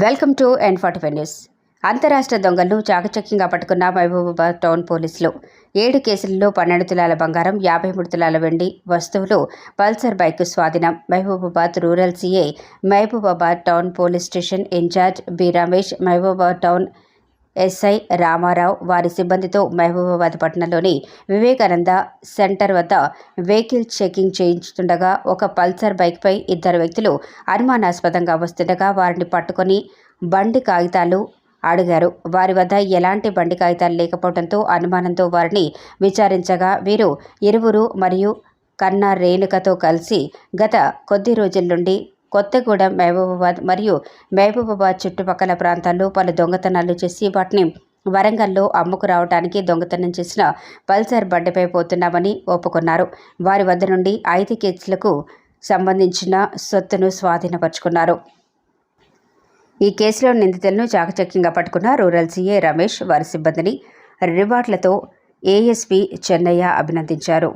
Welcome to N forty five news. అంతరాష్ట్ర దొంగలను చాకచక్యంగా పట్టుకున్న మహబూబాబాద్ టౌన్ పోలీసులు. ఏడు కేసుల్లో పన్నెండు తులాల బంగారం యాభై మూడు తులాల వెండి వస్తువులు పల్సర్ బైక్ స్వాధీనం. Mahabubabad rural CA Mahabubabad town police station incharge B Ramesh Mahabubabad town SI Ramarao వారి సిబ్బందితో మహబూబాబాద్ పట్టణంలోని వివేకానంద సెంటర్ వద్ద వెహికల్ చెకింగ్ చేయించుతుండగా ఒక పల్సర్ బైక్పై ఇద్దరు వ్యక్తులు అనుమానాస్పదంగా వస్తుండగా వారిని పట్టుకొని బండి కాగితాలు అడిగారు. వారి వద్ద ఎలాంటి బండి కాగితాలు లేకపోవడంతో అనుమానంతో వారిని విచారించగా వీరు ఇరువురు మరియు కన్నా రేణుకతో కలిసి గత కొద్ది రోజుల నుండి కొత్తగూడెం మహబూబాబాద్ మరియు మహబూబాబాద్ చుట్టుపక్కల ప్రాంతాల్లో పలు దొంగతనాలు చేసి వాటిని వరంగల్లో అమ్ముకు రావడానికి దొంగతనం చేసిన పల్సర్ బండిపై పోతున్నామని ఒప్పుకున్నారు. వారి వద్ద నుండి ఐదు కేసులకు సంబంధించిన సొత్తును స్వాధీనపరుచుకున్నారు. ఈ కేసులో నిందితులను చాకచక్యంగా పట్టుకున్న రూరల్ సీఏ రమేష్ వారి సిబ్బందిని రివార్డులతో ఏఎస్పీ చెన్నయ్య అభినందించారు.